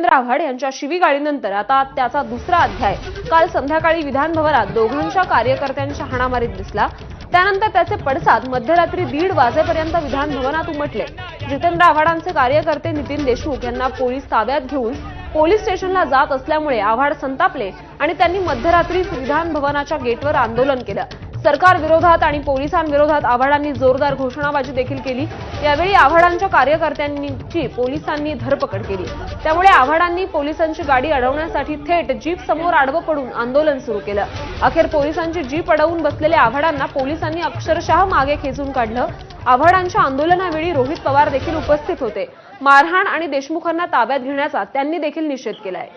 जितेंद्र आव्हाड यांच्या शिवीगाळीनंतर आता त्याचा दुसरा अध्याय. काल संध्याकाळी विधानभवनात दोघांच्या कार्यकर्त्यांच्या हाणामारीत दिसला. त्यानंतर त्याचे पडसाद मध्यरात्री दीड वाजेपर्यंत विधानभवनात उमटले. जितेंद्र आव्हाडांचे कार्यकर्ते नितीन देशमुख यांना पोलीस ताब्यात घेऊन पोलीस स्टेशनला जात असल्यामुळे आव्हाड संतापले आणि त्यांनी मध्यरात्रीच विधान भवनाच्या गेटवर आंदोलन केलं. सरकार विरोधात आणि पोलिसांविरोधात आव्हाडांनी जोरदार घोषणाबाजी देखील केली. यावेळी आव्हाडांच्या कार्यकर्त्यांची पोलिसांनी धरपकड केली. त्यामुळे आव्हाडांनी पोलिसांची गाडी अडवण्यासाठी थेट जीप समोर आडवं पडून आंदोलन सुरू केलं. अखेर पोलिसांची जीप अडवून बसलेल्या आव्हाडांना पोलिसांनी अक्षरशः मागे खेचून काढलं. आव्हाडांच्या आंदोलनावेळी रोहित पवार देखील उपस्थित होते. मारहाण आणि देशमुखांना ताब्यात घेण्याचा त्यांनी देखील निषेध केलाय.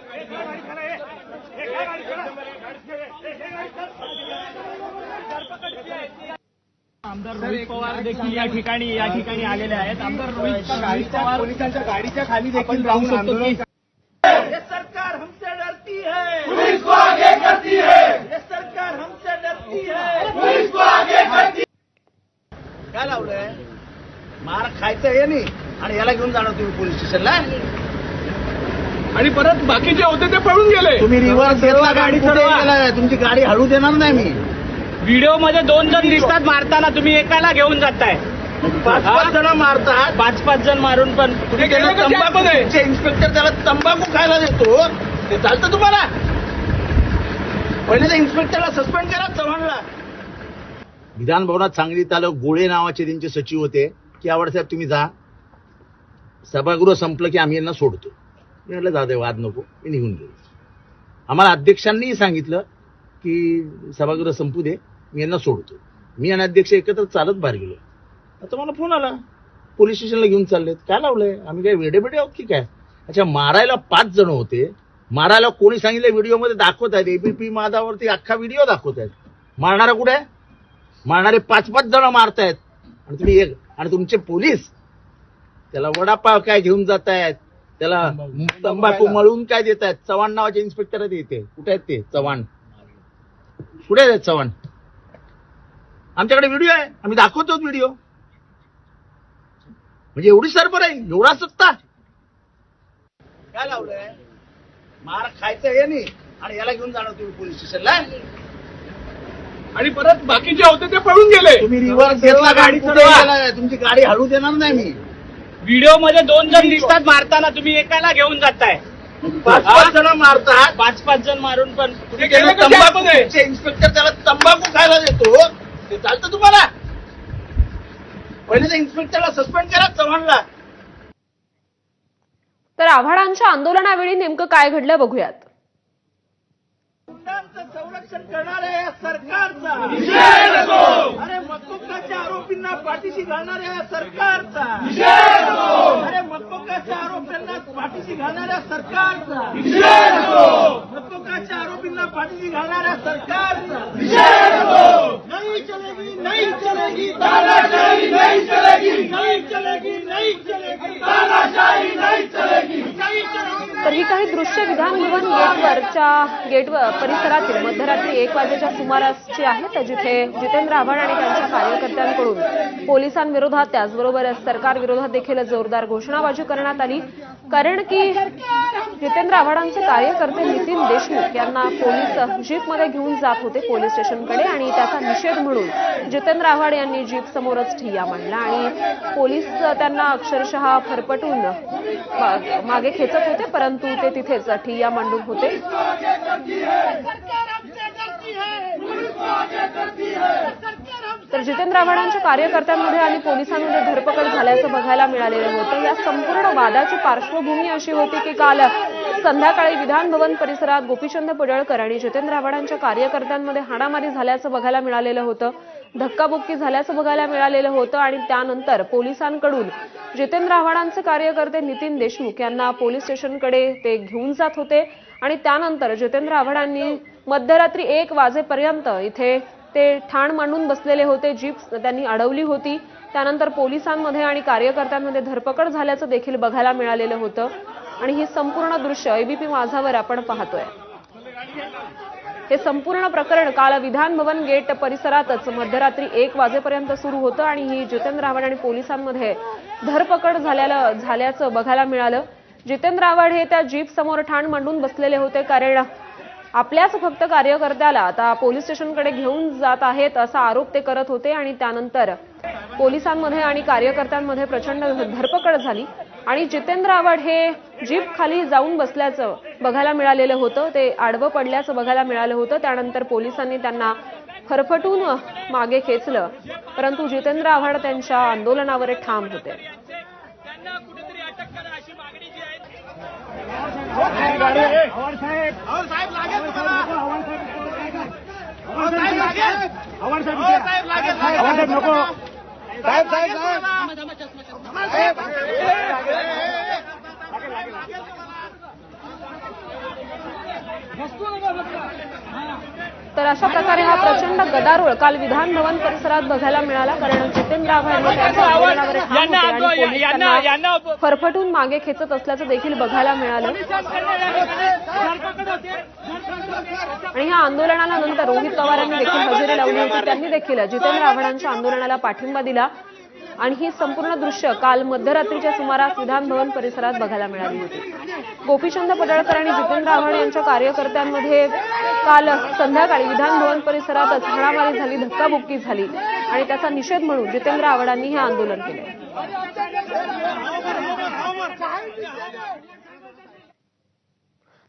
आमदार रोहित पवार देखील या ठिकाणी या ठिकाणी आलेले आहेत. आमदार रोहित पवार पोलिसांच्या गाडीच्या खाली देखील राहून शकतो की ये सरकार हमसे डरती है. पुलिस को आगे करती है. ये सरकार हमसे डरती है. पुलिस को आगे करती काय लावलंय? मार खायचं हे नाही. आणि याला घेऊन जाणार तुम्ही पोलीस स्टेशनला? आणि परत बाकीचे होते ते पळून गेले. तुम्ही रिव्हर्स घेतला गाडी चढवा. तुमची गाडी हळू देणार नाही मी. व्हिडिओमध्ये दोन जण दिसतात मारताना तुम्ही एकाला घेऊन जाताय. पाच पाच जण मारतात. पाच पाच जण मारून पण. तुम्ही त्याला तंबाखू इन्स्पेक्टर त्याला तंबाखू खायला देतो. ते चालतं तुम्हाला? पहिले त्या इन्स्पेक्टरला सस्पेंड करा चव्हाणला. विधान भवनात सांगलीत आलं गोळे नावाचे त्यांचे सचिव होते. की आवडसाहेब तुम्ही जा. सभागृह संपलं की आम्ही यांना सोडतो. मी म्हटलं जाऊ दे वाद नको. मी निघून गेलो. आम्हाला अध्यक्षांनीही सांगितलं की सभागृह संपू दे मी यांना सोडतो. मी आणि अध्यक्ष एकत्र चालत बाहेर गेलो. आता मला फोन आला. पोलीस स्टेशनला घेऊन चाललेत. काय लावलंय? आम्ही काय वेडे बेडे आहोत की काय? अच्छा मारायला पाच जण होते. मारायला कोणी सांगितलं? व्हिडिओमध्ये दाखवत आहेत. एबीपी माधावरती अख्खा व्हिडिओ दाखवत आहेत. मारणारा कुठे? आहे मारणारे पाच पाच जण मारतायत. आणि तुम्ही एक आणि तुमचे पोलीस त्याला वडापाव काय घेऊन जात आहेत त्याला तंबाखू मळून काय देत आहेत चव्हाण नावाचे इन्स्पेक्टर आहेत इथे. कुठे आहेत ते? चव्हाण. कुठे आहेत चव्हाण. आमच्याकडे व्हिडिओ आहे. आम्ही दाखवतो व्हिडिओ म्हणजे एवढी सरबर आहे. एवढा सत्ता. काय लावलंय? मार खायचं हे नाही. आणि याला घेऊन जाणार तुम्ही पोलीस स्टेशनला आणि परत बाकीचे होते ते पळून गेले. तुम्ही रिव्हर्स घेतला गाडी. तुमची गाडी हळू देणार नाही मी. व्हिडिओमध्ये दोन जण दिसतात मारताना. तुम्ही एकाला घेऊन जाताय. पाच पाच जण मारतात. पाच पाच जण मारून पण गेले तंबाखू आतमध्ये? तुमचे इन्स्पेक्टर त्याला तंबाखू खायला देतो. ते चालतं तुम्हाला. पहिले त्या इन्स्पेक्टरला सस्पेंड करा चव्हाणला. तर आव्हाडांच्या आंदोलनावेळी नेमकं काय घडलं बघूयात. संरक्षण करणाऱ्या या सरकारचा. अरे मकोकाच्या आरोपींना पाठीशी घालणाऱ्या या सरकारचा. पाठीशी घालणाऱ्या सरकारचा. मकोकाच्या आरोपींना पाठीशी घालणाऱ्या सरकारचा. नाही चलेगी नाही चलेगी नाही चलेगी तानाशाही नाही चलेगी नाही चलेगी तर महाराष्ट्र विधानभवन गेटवरच्या गेटवर परिसरातील मध्यरात्री एक वाजेच्या सुमारासची आहेत जिथे जितेंद्र आव्हाड आणि त्यांच्या कार्यकर्त्यांकडून पोलिसांविरोधात त्याचबरोबर सरकार विरोधात देखील जोरदार घोषणाबाजी करण्यात आली. कारण की जितेंद्र आव्हाडांचे कार्यकर्ते नितीन देशमुख यांना पोलीस जीपमध्ये घेऊन जात होते पोलीस स्टेशनकडे आणि त्याचा निषेध म्हणून जितेंद्र आव्हाड यांनी जीप समोरच ठिय्या मांडला आणि पोलीस त्यांना अक्षरशः फरपटून मागे खेचत होते परंतु ते तिथेच ठिय्या मांडून होते. तर जितेंद्र आव्हाडांच्या कार्यकर्त्यांमध्ये आणि पोलिसांमध्ये धरपकड झाल्याचं बघायला मिळालेलं होतं. या संपूर्ण वादाची पार्श्वभूमी अशी होती की काल संध्याकाळी विधान भवन परिसरात गोपीचंद पडळकर आणि जितेंद्र आव्हाडांच्या कार्यकर्त्यांमध्ये हाणामारी झाल्याचं बघायला मिळालेलं होतं. धक्काबुक्की झाल्याचं बघायला मिळालेलं होतं आणि त्यानंतर पोलिसांकडून जितेंद्र आव्हाडांचे कार्यकर्ते नितीन देशमुख यांना पोलीस स्टेशनकडे ते घेऊन जात होते. आणि त्यानंतर जितेंद्र आव्हाडांनी मध्यरात्री एक वाजेपर्यंत इथे ते ठाण मांडून बसलेले होते. जीप त्यांनी अडवली होती. त्यानंतर पोलिसांमध्ये आणि कार्यकर्त्यांमध्ये धरपकड झाल्याचं देखील बघायला मिळालेलं होतं. आणि ही संपूर्ण दृश्य एबीपी माझावर आपण पाहतोय. हे संपूर्ण प्रकरण काल विधान भवन गेट परिसरातच मध्यरात्री एक वाजेपर्यंत सुरू होतं आणि ही जितेंद्र आव्हाड आणि पोलिसांमध्ये धरपकड झाल्याला झाल्याचं बघायला मिळालं. जितेंद्र आव्हाड हे त्या जीप समोर ठाण मांडून बसलेले होते कारण आपल्याच फक्त कार्यकर्त्याला आता पोलीस स्टेशनकडे घेऊन जात आहेत असा आरोप ते करत होते आणि त्यानंतर पोलिसांमध्ये आणि कार्यकर्त्यांमध्ये प्रचंड धरपकड झाली. आणि जितेंद्र आव्हाड हे जीप खाली जाऊन बसल्याचं बघायला मिळालेलं होतं ते आडवं पडल्याचं बघायला मिळालं होतं त्यानंतर पोलिसांनी त्यांना फरफटून मागे खेचलं परंतु जितेंद्र आव्हाड त्यांच्या आंदोलनावर ठाम होते साहेब साहेब साहेब साहेब साहेब नको साहेब साहेब तर अशा प्रकारे हा प्रचंड गदारोळ काल विधान भवन परिसरात बघायला मिळाला कारण जितेंद्र आव्हाड फरफटून मागे खेचत असल्याचं देखील बघायला मिळालं. आणि ह्या आंदोलनाला नंतर रोहित पवार यांनी देखील हजेरी लावली होती. त्यांनी देखील जितेंद्र आव्हाडांच्या आंदोलनाला पाठिंबा दिला. आणि ही संपूर्ण दृश्य काल मध्यरात्रीच्या सुमारास विधानभवन परिसरात बघायला मिळाली होती. गोपीचंद पडळकर आणि जितेंद्र आव्हाड यांच्या कार्यकर्त्यांमध्ये काल संध्याकाळी विधान भवन परिसरातच हाणामारी झाली धक्काबुक्की झाली आणि त्याचा निषेध म्हणून जितेंद्र आव्हाडांनी हे आंदोलन केले.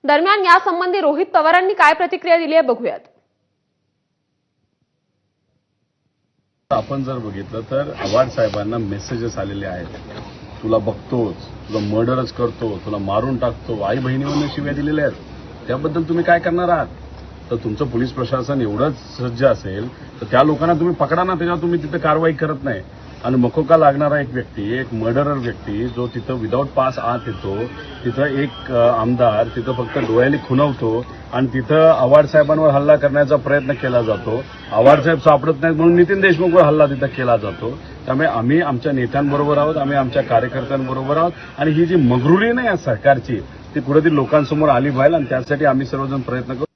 दरम्यान यासंबंधी रोहित पवारांनी काय प्रतिक्रिया दिली आहे बघूयात. आपण जर बघितलं तर आव्हाड साहेबांना मेसेजेस आलेले आहेत. तुला बघतोच तुला मर्डरच करतो तुला मारून टाकतो आई बहिणीवरनं शिव्या दिलेल्या आहेत. त्याबद्दल तुम्ही काय करणार आहात? तर तुमचं पोलीस प्रशासन एवढंच सज्ज असेल तर त्या लोकांना तुम्ही पकडा ना त्याच्यावर तुम्ही तिथे कारवाई करत नाही. आणि मकोका लागणारा एक व्यक्ती एक मर्डरर व्यक्ती जो तिथं विदाऊट पास आत येतो तिथं एक आमदार तिथं फक्त डोळ्याने खुणवतो आणि तिथं आव्हाड साहेबांवर हल्ला करण्याचा प्रयत्न केला जातो. आव्हाड साहेब सापडत नाहीत म्हणून नितीन देशमुखवर हल्ला तिथं केला जातो. त्यामुळे आम्ही आमच्या नेत्यांबरोबर आहोत आम्ही आमच्या कार्यकर्त्यांबरोबर आहोत आणि ही जी मगरुरी नाही आहे सरकारची ती कुठेतरी लोकांसमोर आली व्हायला आणि त्यासाठी आम्ही सर्वजण प्रयत्न करू.